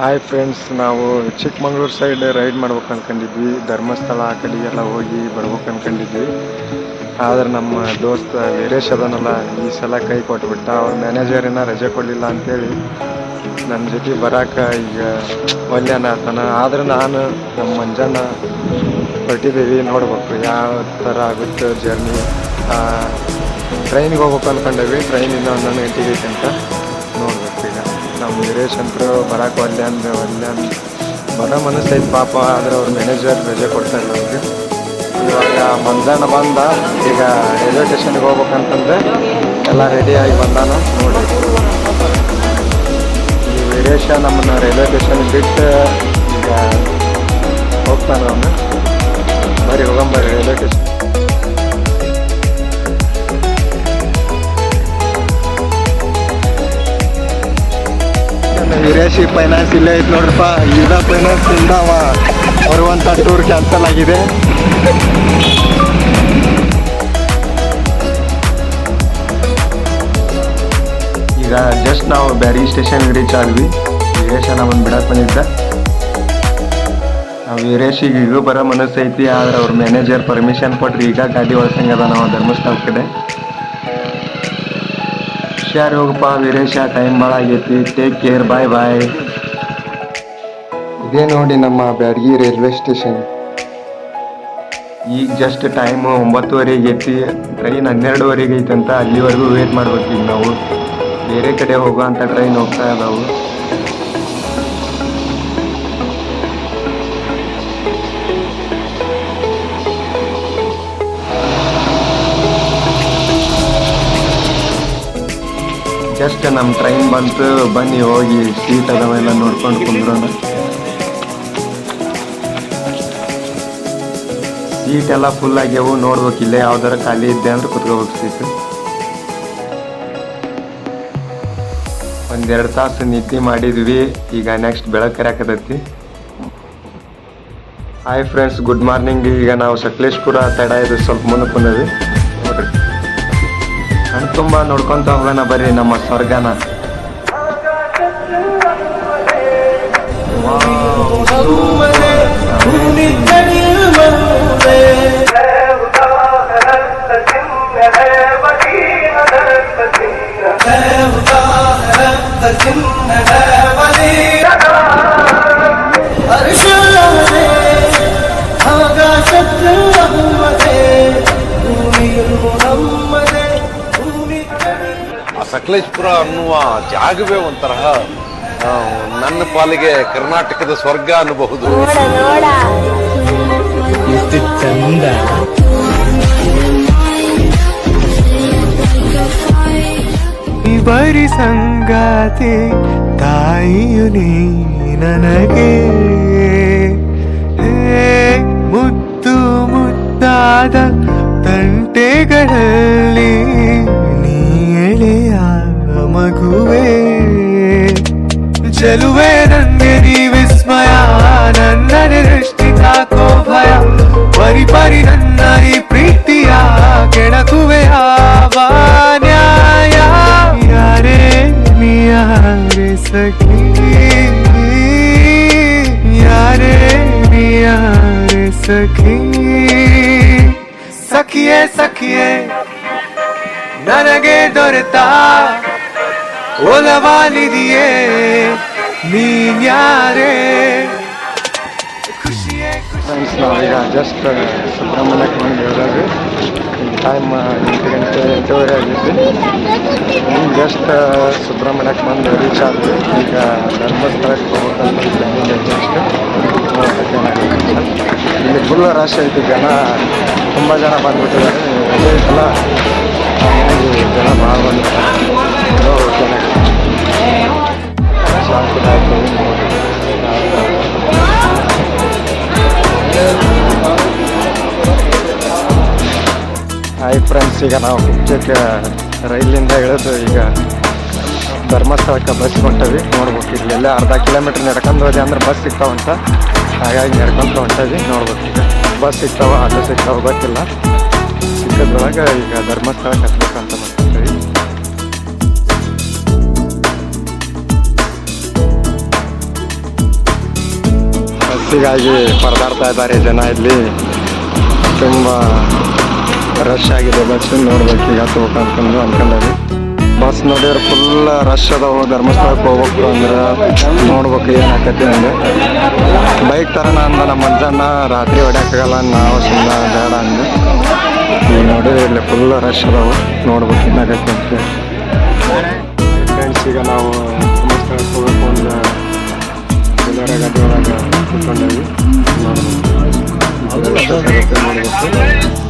Hi friends ನಾವು Chikmagalur side ride ಮಾಡ್ಬೇಕು ಅನ್ಕೊಂಡಿದ್ವಿ. ಧರ್ಮಸ್ಥಳ ಆ ಎಲ್ಲ ಹೋಗಿ ಬರ್ಬೇಕು ಅನ್ಕೊಂಡಿದ್ವಿ. ಆದ್ರೆ ನಮ್ಮ ದೋಸ್ತ ವೀರೇಶ್ ಅದನಲ್ಲ, ಈ ಸಲ ಕೈ ಕೊಟ್ಬಿಟ್ಟ. ಅವ್ರ ಮ್ಯಾನೇಜರಿನ ರಜೆ ಕೊಡಲಿಲ್ಲ ಅಂತೇಳಿ ನನ್ನ ಜೊತೆ ಬರಾಕ ಈಗ ಒಲ್ಯಾನ ಆತನ ಆದ್ರೆ ನಾನು ನಮ್ಮ ಮಂಜಾನ ಹೊರಟಿದ್ದೀವಿ, ನೋಡ್ಬೇಕು ಯಾವ ಥರ ಆಗುತ್ತೆ ಜರ್ನಿ ಟ್ರೈನಿಗೆ ಹೋಗ್ಬೇಕು ಅನ್ಕೊಂಡೇವಿ. ಟ್ರೈನಿಂದ ಹನ್ನೊಂದು ಗಂಟೆಗೆ ಐತೆ ಅಂತ. ನಮ್ಮ ವೀರೇಶ್ ಅಂತರು, ಬರಾಕ್ ಒಲ್ಲೆ ಅಂದ್ರೆ ಒಲ್ಲೆ ಅಂತ ಬರೋ ಮನಸ್ಸೈತೆ ಪಾಪ, ಆದರೆ ಅವ್ರ ಮ್ಯಾನೇಜರ್ ರಜೆ ಕೊಡ್ತಾ ಇಲ್ಲ ಅವ್ರಿಗೆ. ಇವಾಗ ಮಂಜಾನ ಬಂದ, ಈಗ ರೈಲ್ವೆ ಸ್ಟೇಷನ್ಗೆ ಹೋಗ್ಬೇಕಂತಂದ್ರೆ ಎಲ್ಲ ರೆಡಿಯಾಗಿ ಬಂದಾನ, ನೋಡಿ. ಈ ವೀರೇಶ ನಮ್ಮನ್ನು ರೈಲ್ವೆ ಸ್ಟೇಷನ್ ಬಿಟ್ಟು ಈಗ ಹೋಗ್ತಾನೆ ಅವನು. ಬರೀ ಹೋಗಂಬರಿ ರೈಲ್ವೆ ಸ್ಟೇಷನ್ ವೀರೇಶಿ ಫೈನಾನ್ಸ್ ಇಲ್ಲೇ ಐತೆ ನೋಡ್ರಪ್ಪ. ಈಗ ಫೈನಾನ್ಸ್ ಇಂದ ಅವ ಬರುವಂಥ ಟೂರ್ ಕ್ಯಾನ್ಸಲ್ ಆಗಿದೆ. ಈಗ ಜಸ್ಟ್ ನಾವು ಬ್ಯಾರಿ ಸ್ಟೇಷನ್ಗೆ ರೀಚ್ ಆದ್ವಿ. ವೀರೇಶ ನಮ್ಮನ್ನು ಬಿಡಕ್ಕೆ ಬಂದಿದ್ದ. ನಾವು ವೀರೇಶಿಗೆ ಈಗ ಬರೋ ಮನಸ್ಸು ಐತಿ, ಆದ್ರೆ ಅವ್ರ ಮ್ಯಾನೇಜರ್ ಪರ್ಮಿಷನ್ ಕೊಟ್ರಿ ಈಗ ಗಾಡಿ ಒಳಸಂಗದ ನಾವು ಧರ್ಮಸ್ಥಳ ಕಡೆ. ಹುಷಾರ್ ಹೋಗಪ್ಪ ವೀರೇಶ ಟೈಮ್ ಭಾಳ ಆಗೈತಿ. ಟೇಕ್ ಕೇರ್ ಬಾಯ್ ಬಾಯ್ ಇದೇ ನೋಡಿ ನಮ್ಮ ಬ್ಯಾಡಗಿ ರೈಲ್ವೆ ಸ್ಟೇಷನ್ ಈಗ ಜಸ್ಟ್ ಟೈಮ್ ಒಂಬತ್ತುವರೆಗೆ ಐತಿ ಟ್ರೈನ್ ಹನ್ನೆರಡುವರೆಗೆ ಐತಂತ ಅಂತ ಅಲ್ಲಿವರೆಗೂ ವೇಟ್ ಮಾಡ್ಬೇಕು ಈಗ ನಾವು. ಬೇರೆ ಕಡೆ ಹೋಗುವಂಥ ಟ್ರೈನ್ ಹೋಗ್ತಾ ಇದಾವು ಜಸ್ಟ್ ನಮ್ಮ ಟ್ರೈನ್ ಬಂತು, ಬನ್ನಿ ಹೋಗಿ ಸೀಟ್ ಅದಾವೆಲ್ಲ ನೋಡ್ಕೊಂಡು ಕುಂದ್ರೋಣ. ಸೀಟ್ ಎಲ್ಲ ಫುಲ್ ಆಗ್ಯಾವು ನೋಡ್ಬೇಕು, ಇಲ್ಲೇ ಯಾವ್ದಾರ ಖಾಲಿ ಇದ್ದೆ ಅಂದ್ರೆ ಕುತ್ಕೋಬೇಕು ಸೀಟ್ ಒಂದೆರಡು ತಾಸು ನಿದ್ದೆ ಮಾಡಿದ್ವಿ, ಈಗ ನೆಕ್ಸ್ಟ್ ಬೆಳಕರ ಹಾಕದತ್ತಿ ಹಾಯ್ ಫ್ರೆಂಡ್ಸ್ ಗುಡ್ ಮಾರ್ನಿಂಗ್ ಈಗ ನಾವು ಸಕಲೇಶ್ಪುರ, ತಡ ಇದು ಸ್ವಲ್ಪ ಮುಂದೆ ಕಣ್ ತುಂಬ ನೋಡ್ಕೊಂತ ಹೋಗೋಣ ಬರ್ರಿ ನಮ್ಮ ಸ್ವರ್ಗನ. ಆ ಸಕಲೇಶ್ಪುರ ಅನ್ನುವ ಜಾಗವೇ ಒಂಥರ ಆ, ನನ್ನ ಪಾಲಿಗೆ ಕರ್ನಾಟಕದ ಸ್ವರ್ಗ ಅನ್ನಬಹುದು. ಚಂದ ಬರಿ ಸಂಗಾತಿ ತಾಯಿಯು ನೀ ನನಗೆ. ಯಾರೇ ಸಖಿ ಯಾರೇ ನೀ ಯಾರೇ ಸಖಿ ಸಖಿಯೇ ಸಖಿಯೇ ನನಗೆ ದೊರೆತ ಒಲವಾಲಿದೆಯೇ ನೀನ್ಯಾರೇ ಖುಷಿಯೇ ಖುಷಿ ಫ್ರೆಂಡ್ಸ್ ನಾವೀಗ ಜಸ್ಟ್ ಸುಬ್ರಹ್ಮಣ್ಯಕ್ಕೆ ಬಂದು ಹೇಳಿದ್ವಿ ಟೈಮ್ ಎಂಟು ಗಂಟೆ ಎಂಟೂವರೆ ಆಗಿತ್ತು. ಜಸ್ಟ್ ಸುಬ್ರಹ್ಮಣ್ಯಕ್ಕೆ ಬಂದು ರೀಚ್ ಆದ್ವಿ. ಈಗ ಧರ್ಮಸ್ಥಳಕ್ಕೆ ಹೋಗ್ಬೇಕಂತ ಪ್ಲಾನಿಂಗ್. ಇಲ್ಲಿ ಫುಲ್ ರಶ್ ಐತಿ ಜನ, ತುಂಬ ಜನ ಬಂದುಬಿಟ್ಟಿದ್ದಾರೆ. ಐತಲ್ಲ ಹಾಗಾಗಿ ಜನ ಭಾಳ ಬಂದಿರ್ತಾರೆ ನೋಡ್ಬೇಕು. ಹಾಯ್ ಫ್ರೆಂಡ್ಸ್ ಈಗ ನಾವು ಹುಚ್ಚಕ್ಕೆ ರೈಲಿಂದ ಇಳಿದು ಈಗ ಧರ್ಮಸ್ಥಳಕ್ಕೆ ಬಸ್ ಹೊಂಟವಿ. ನೋಡ್ಬೇಕು, ಇಲ್ಲೆಲ್ಲ ಅರ್ಧ ಕಿಲೋಮೀಟ್ರ್ ನಡ್ಕೊಂಡು ಹೋದೆ ಅಂದ್ರೆ ಬಸ್ ಸಿಗ್ತಾವಂತ ಹಾಗಾಗಿ ನಡ್ಕೊಂತ ಹೊಂಟವಿ, ನೋಡ್ಬೇಕು ಈಗ. ಬಸ್ ಸಿಗ್ತಾವ, ಆಟೋ ಸಿಗ್ತಾವ, ಗೊತ್ತಿಲ್ಲ. ಸಿಕ್ಕದ್ರೊಳಗೆ ಈಗ ಧರ್ಮಸ್ಥಳಕ್ಕೆ ಹತ್ಬೇಕಂತ ಮಾಡ್ತೀವಿ ಬಸ್ಸಿಗಾಗಿ ಪರದಾಡ್ತಾ ಇದ್ದಾರೆ ಜನ ಇಲ್ಲಿ. ತುಂಬ ರಶ್ ಆಗಿದೆ ಬಸ್ ನೋಡ್ಬೇಕು ಈಗ ಹತ್ಬೇಕು ಅನ್ಕೊಂಡು ಅನ್ಕೊಂಡಾರಿ ಬಸ್ ನೋಡಿದ್ರೆ ಫುಲ್ ರಶ್ ಅದಾವ, ಧರ್ಮಸ್ಥಳಕ್ಕೆ ಹೋಗ್ಬೇಕು ಅಂದ್ರೆ ನೋಡ್ಬೇಕು ಏನು ಆಕತಿ ಅಂದ್ರೆ ಬೈಕ್ ತರ ಅಂದ ನಮ್ಮ ಅಜ್ಜಣ್ಣ ರಾತ್ರಿ ಹೊಡ್ಯಾಕಾಗಲ್ಲ, ನಾವು ಸುಮ್ಮನೆ ಬೇಡ ಅಂದು. ಈಗ ನೋಡಿದ್ರೆ ಇಲ್ಲಿ ಫುಲ್ ರಶ್ ಅದಾವ, ನೋಡ್ಬೇಕು ಏನಾಗತ್ತೆ ಅಂತ ಫ್ರೆಂಡ್ಸ್ ಈಗ ನಾವು ಧರ್ಮಸ್ಥಳಕ್ಕೆ ಹೋಗ್ಬೇಕು ಅಂದ್ರೆ ಕೂತ್ಕೊಂಡೇವಿ ನೋಡ್ಬೇಕು ನೋಡ್ಬೇಕು.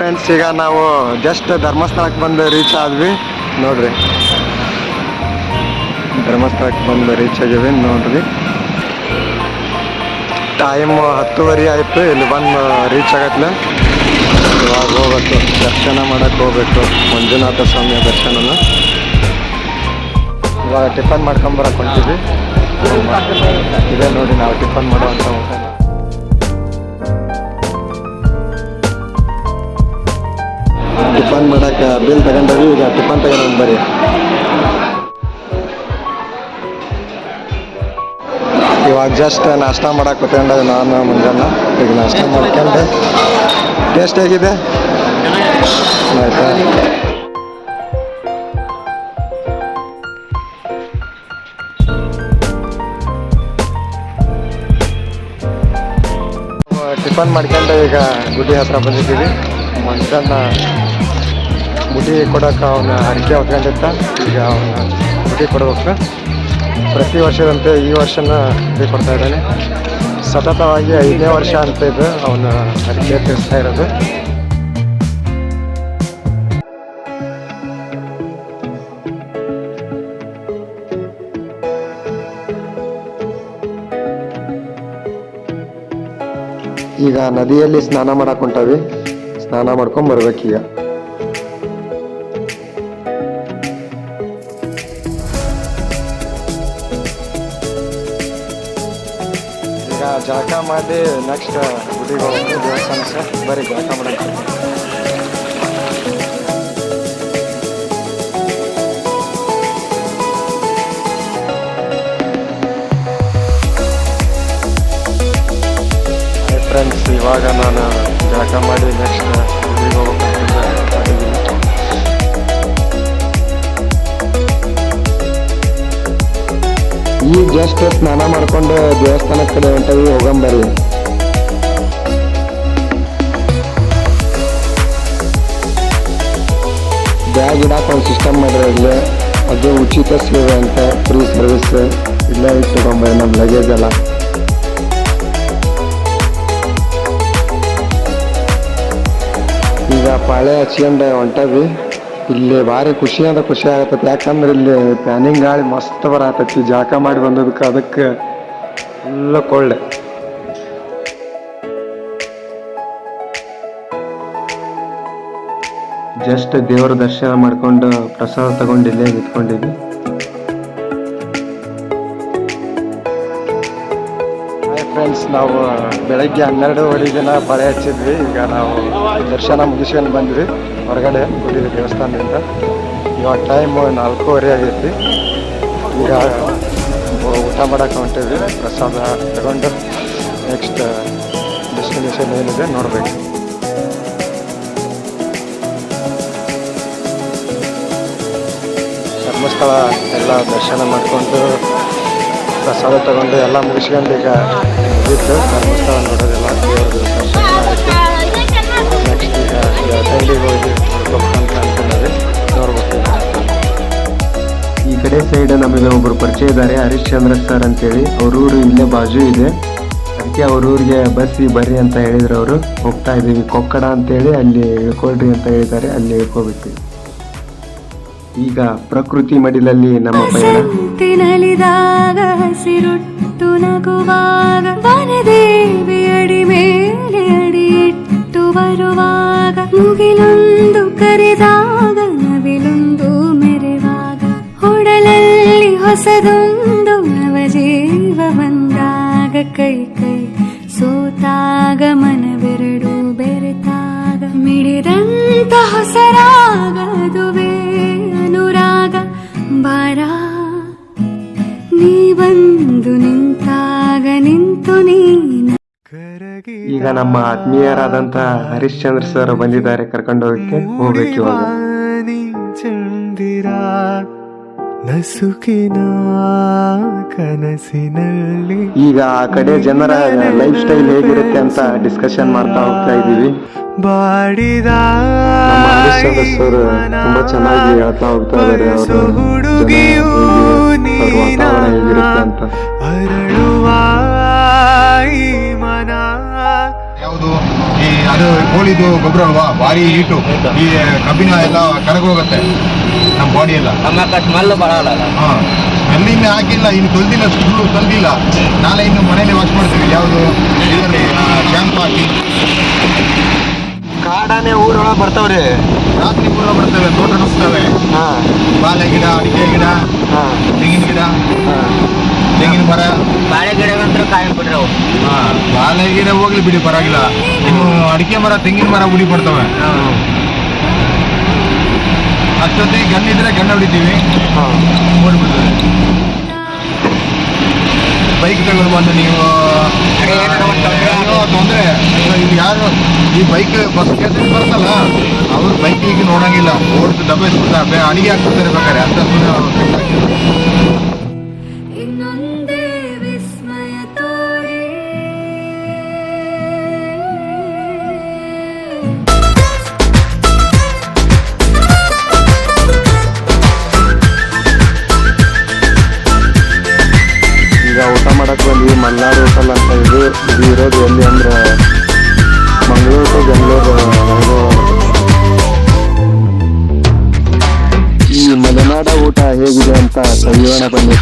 ಫ್ರೆಂಡ್ಸ್ ಈಗ ನಾವು ಜಸ್ಟ್ ಧರ್ಮಸ್ಥಳಕ್ಕೆ ಬಂದು ರೀಚ್ ಆದ್ವಿ. ನೋಡ್ರಿ. ಧರ್ಮಸ್ಥಳಕ್ಕೆ ಬಂದು ರೀಚ್ ಆಗಿವಿ ನೋಡ್ರಿ. ಟೈಮ್ ಹತ್ತುವರೆ ಆಯಿತು, ಇಲ್ಲಿ ಬಂದು ರೀಚ್ ಆಗತ್ಲೆ. ಇವಾಗ ಹೋಗ್ಬೇಕು, ದರ್ಶನ ಮಾಡಕ್ಕೆ ಹೋಗ್ಬೇಕು, ಮಂಜುನಾಥ ಸ್ವಾಮಿಯ ದರ್ಶನನ. ಇವಾಗ ಟಿಫನ್ ಮಾಡ್ಕೊಂಬರಕ್ಕೆ ಹೊಂಟಿದ್ವಿ. ಇದೇ ನೋಡಿ ನಾವು ಟಿಫನ್ ಮಾಡುವಂಥ ಊಟ. ಮಾಡಕ್ಕೆ ಬಿಲ್ ತಗೊಂಡವಿ ಈಗ ಟಿಫನ್ ತಗೊಂಡು ಬರ್ರಿ. ಇವಾಗ ಜಸ್ಟ್ ನಾಷ್ಟ ಮಾಡಕ್ಕೆ ಕೂತ್ಕೊಂಡವಿ ನಾನು ಮುಂಜಾನೆ ಈಗ ನಾಷ್ಟ ಮಾಡ್ಕೊಂಡು. ಟೇಸ್ಟ್ ಹೇಗಿದೆ? ಆಯ್ತಾ? ಟಿಫನ್ ಮಾಡ್ಕೊಂಡು ಈಗ ಗುಡ್ಡಿ ಹತ್ರ ಬಂದಿದ್ದೀವಿ. ಮಂಜನ್ನ ಗುಡಿ ಕೊಡೋಕೆ ಅವನ ಅಡಿಕೆ ಹೊತ್ಕೊಂಡಿರ್ತ ಈಗ ಅವನ ಗುಡಿ ಕೊಡಬೇಕು. ಪ್ರತಿ ವರ್ಷದಂತೆ ಈ ವರ್ಷನ ಗುಡಿ ಕೊಡ್ತಾ ಇದ್ದಾನೆ. ಸತತವಾಗಿ ಐದನೇ ವರ್ಷ ಅಂತ ಇದು ಅವನ ಅಡಿಕೆ ತಿಳಿಸ್ತಾ ಇರೋದು. ಈಗ ನದಿಯಲ್ಲಿ ಸ್ನಾನ ಮಾಡಕ್ ಹೊಂಟವಿ. ಸ್ನಾನ ಮಾಡ್ಕೊಂಡ್ ಬರ್ಬೇಕೀಗ. ಮಾಡಿ ನೆಕ್ಸ್ಟ್ ಗುಡಿಗೆ ದೇವಸ್ಥಾನ ದೇವಸ್ಥಾನಕ್ಕೆ. ಬರೀ ಜಳಕ ಮಾಡಕ್ಕೆ ಫ್ರೆಂಡ್ಸ್ ಇವಾಗ ನಾನು ಜಳಕ ಮಾಡಿ ನೆಕ್ಸ್ಟ್ ಗುಡಿಗೆ ಈಗ ಜಸ್ಟ್ ಸ್ನಾನ ಮಾಡ್ಕೊಂಡು ದೇವಸ್ಥಾನ ಕಡೆ ಹೊಂಟವಿ ಹೋಗಂಬರಿ ಬ್ಯಾಗ್ ಇಡಾಕ ಒಂದು ಸಿಸ್ಟಮ್ ಮಾಡಿರೋ ಇಲ್ಲೇ. ಅದು ಉಚಿತ ಸೇವೆ ಅಂತ ಫ್ರೀ ಸರ್ವಿಸ್ ಇಲ್ಲ ಇಟ್ಕೊಂಬರಿ ನಮ್ಮ ಲಗೇಜ್ ಎಲ್ಲ. ಈಗ ಪಾಳೆ ಹಚ್ಕೊಂಡೆ ಹೊಂಟವಿ ಇಲ್ಲಿ ಭಾರಿ ಖುಷಿ ಅಂದ್ರೆ ಖುಷಿ ಆಗತ್ತೈತಿ ಯಾಕಂದ್ರೆ ಇಲ್ಲಿ ಪ್ಯಾನಿಂಗ್ ಗಾಳಿ ಮಸ್ತ್ ಬರತೈತಿ. ಜಾಕ ಮಾಡಿ ಬಂದದಕ್ಕೆ ಅದಕ್ಕೆ ಎಲ್ಲ ಕೊಳ್ಳೆ. ಜಸ್ಟ್ ದೇವರ ದರ್ಶನ ಮಾಡ್ಕೊಂಡು ಪ್ರಸಾದ ತಗೊಂಡು ಇಲ್ಲೇ ಫ್ರೆಂಡ್ಸ್ ನಾವು ಬೆಳಗ್ಗೆ ಹನ್ನೆರಡುವರೆ ದಿನ ಬಳೆ ಹಚ್ಚಿದ್ವಿ. ಈಗ ನಾವು ದರ್ಶನ ಮುಗಿಸ್ಕೊಂಡು ಬಂದ್ವಿ. ಹೊರಗಡೆ ಗುಡಿ ದೇವಸ್ಥಾನದಿಂದ. ಇವಾಗ ಟೈಮ್ ನಾಲ್ಕೂವರೆ ಆಗೈತಿ. ಈಗ ಊಟ ಮಾಡೋಕೆ ಹೊಂಟಿದ್ವಿ. ಪ್ರಸಾದ ತಗೊಂಡು ನೆಕ್ಸ್ಟ್ ಡೆಸ್ಟಿನೇಷನ್ ಏನಿದೆ ನೋಡಬೇಕು. ಧರ್ಮಸ್ಥಳ ಎಲ್ಲ ದರ್ಶನ ಮಾಡಿಕೊಂಡು ಪ್ರಸಾದ ತಗೊಂಡು ಎಲ್ಲ ಮುಗಿಸ್ಕೊಂಡು ಈಗ ಧರ್ಮಸ್ಥಳ ನೆಕ್ಸ್ಟ್ ಅಂತ ಈ ಕಡೆ ಸೈಡ್ ನಮಗೆ ಒಬ್ಬರು ಪರಿಚಯ ಇದ್ದಾರೆ ಹರಿಶ್ಚಂದ್ರ ಸರ್ ಅಂತೇಳಿ. ಅವ್ರ ಊರು ಇಲ್ಲೇ ಬಾಜು ಇದೆ. ಅದಕ್ಕೆ ಅವ್ರ ಊರಿಗೆ ಬಸ್ಸಿ ಬರ್ರಿ ಅಂತ ಹೇಳಿದ್ರು ಅವರು. ಹೋಗ್ತಾ ಇದ್ದೀವಿ. ಕೊಕ್ಕಡ ಅಂತೇಳಿ ಅಲ್ಲಿ ಇಳ್ಕೊಳ್ರಿ ಅಂತ ಹೇಳಿದ್ದಾರೆ. ಅಲ್ಲಿ ಇಳ್ಕೊಬೇಕು ಈಗ ಪ್ರಕೃತಿ ಮಡಿಲಲ್ಲಿ ನಮ್ಮ ಸಂತಿನಲಿದಾಗ ಹಸಿರುಟ್ಟು ನಗುವಾಗ, ವನದೇವಿ ಅಡಿ ಮೇಲೆ ಅಡಿ ಇಟ್ಟು ಬರುವಾಗ, ಮುಗಿಲೊಂದು ಕರೆದಾಗ, ನವಿಲೊಂದು ಮೆರೆವಾಗ, ಹೊಡಲಲ್ಲಿ ಹೊಸದೊಂದು ನವಜೀವ ಬಂದಾಗ ಈಗ ನಮ್ಮ ಆತ್ಮೀಯರಾದಂತ ಹರಿಶ್ಚಂದ್ರ ಸರ್ ಬಂದಿದ್ದಾರೆ ಕರ್ಕೊಂಡು ಹೋಗಕ್ಕೆ ಹೋಗ್ಬೇಕು ಇವಾಗ. ಚಂದಿರ ನಸುಕಿನ ಕನಸಿನಲ್ಲಿ. ಈಗ ಆ ಕಡೆ ಜನರ ಲೈಫ್ ಸ್ಟೈಲ್ ಹೇಗಿರುತ್ತೆ ಅಂತ ಡಿಸ್ಕಷನ್ ಮಾಡ್ತಾ ಹೋಗ್ತಾ ಇದೀವಿ ಬಾಡಿದ ತುಂಬಾ ಚೆನ್ನಾಗಿ ಹೇಳ್ತಾ ಹೋಗ್ತಾ ಇದಾರೆ ಅವರು. ಅಂತ. ಅರಳುವ ಮನ. ಅದು ಕೋಳಿದು ಗೊಬ್ಬರ ಅಲ್ವಾ ಭಾರಿ ಹೀಟು. ಈ ಕಬ್ಬಿನ ಎಲ್ಲ ಕರಗೋಗುತ್ತೆ ನಮ್ಮ ಬಾಡಿ ಎಲ್ಲ. ಸ್ಮೆಲ್ ಬರಲ್ಲ ಹಾ. ಸ್ಮೆಲ್ಲಿಂದ ಹಾಕಿಲ್ಲ ಇನ್ನು ತೊಳೆದಿಲ್ಲ ಸುಳ್ಳು ತೊಳೆದಿಲ್ಲ. ನಾಳೆ ಇನ್ನು ಮನೇಲಿ ವಾಶ್ ಮಾಡ್ತೀವಿ. ಯಾವುದು? ಇದರಲ್ಲಿ ಶಾಂಪು ಹಾಕಿ. ಕಾಡಾನೆ ಊರೊಳಗೆ ಬರ್ತಾವ್ರಿ. ರಾತ್ರಿ ಊರೊಳಗೆ ಬರ್ತವೆ ತೋಟ ನುಗ್ತವೆ ಹಾ. ಬಾಳೆ ಗಿಡ ಅಡಿಕೆ ಗಿಡ ಹಾ. ತೆಂಗಿನ ಗಿಡ ಹಾ. ತೆಂಗಿನ ಮರ. ಬಾಳೆ ಕಾಯಿ ಬಿಡ್ರಿ ಅವು ಹೋಗ್ಲಿ ಬಿಡಿ ಪರವಾಗಿಲ್ಲ. ನೀವು ಅಡಿಕೆ ಮರ ತೆಂಗಿನ ಮರ ಉಡಿ ಕೊಡ್ತವೆ. ಅಷ್ಟೊತ್ತಿಗೆ ಇದ್ರೆ ಗಣ್ಣ ಹೊಡಿತೀವಿ. ಓಡ್ಬಿಡ್ತದೆ ಬೈಕ್ ತಗೊಂಡು ಬಂದು ನೀವು ತೊಂದರೆ. ಇಲ್ಲಿ ಯಾರು? ಈ ಬೈಕ್ ಬಸ್ ಕೆಲಸ ಬರ್ತಲ್ಲ ಅವ್ರು ಬೈಕ್ ಈಗ ನೋಡಂಗಿಲ್ಲ. ಓಡಿಸಿ ಸುತ್ತ ಅಡಿಗೆ ಹಾಕ್ತಿರ್ಬೇಕಾರೆ ಬೇಕಾದ್ರೆ ಅಂತ ಸುಮ್ಮನೆ ಮಲ್ನಾಡು ಹೋಟೆಲ್ ಅಂತ ಇದು ಇದು ಇರೋದು ಎಲ್ಲಿ ಅಂದ್ರೆ ಮಂಗಳೂರು ಬೆಂಗಳೂರು ಈ ಮಲೆನಾಡ ಊಟ ಹೇಗಿದೆ ಅಂತ ಸವಿಯೋಣ ಬನ್ನಿ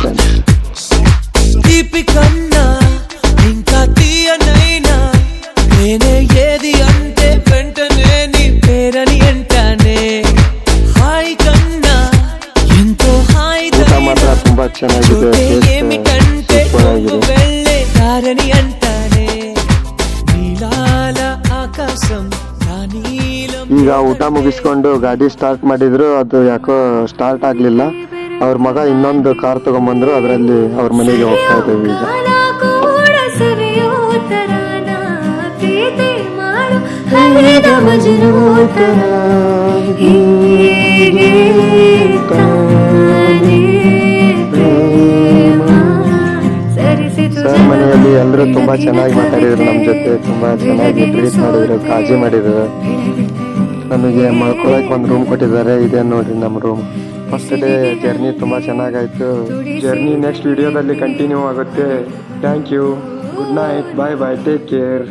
ಊಟ ಮುಗಿಸ್ಕೊಂಡು ಗಾಡಿ ಸ್ಟಾರ್ಟ್ ಮಾಡಿದ್ರು. ಅದು ಯಾಕೋ ಸ್ಟಾರ್ಟ್ ಆಗ್ಲಿಲ್ಲ. ಅವ್ರ ಮಗ ಇನ್ನೊಂದು ಕಾರ್ ತಗೊಂಬಂದ್ರು. ಅದರಲ್ಲಿ ಅವ್ರ ಮನೆಗೆ ಹೋಗ್ತಾ ಇದ್ದೇವೆ ಈಗ. ಸರ್, ಮನೆಯಲ್ಲಿ ಎಲ್ಲರೂ ತುಂಬಾ ಚೆನ್ನಾಗಿ ಮಾತಾಡಿದ್ರು. ನಮ್ಮ ಜೊತೆ ತುಂಬಾ ಚೆನ್ನಾಗಿ ಟ್ರೀಟ್ ಮಾಡಿದ್ರು. ಕಾಳಜಿ ಮಾಡಿದ್ರು. ನಮಗೆ ಮಲ್ಕೊಳಕ್ ಒಂದು ರೂಮ್ ಕೊಟ್ಟಿದ್ದಾರೆ. ಇದೆ ನೋಡ್ರಿ ನಮ್ಮ ರೂಮ್ ಫಸ್ಟ್ ಡೇ ಜರ್ನಿ ತುಂಬಾ ಚೆನ್ನಾಗಾಯ್ತು. ಜರ್ನಿ ನೆಕ್ಸ್ಟ್ ವಿಡಿಯೋದಲ್ಲಿ ಕಂಟಿನ್ಯೂ ಆಗುತ್ತೆ. Thank you good night bye bye take care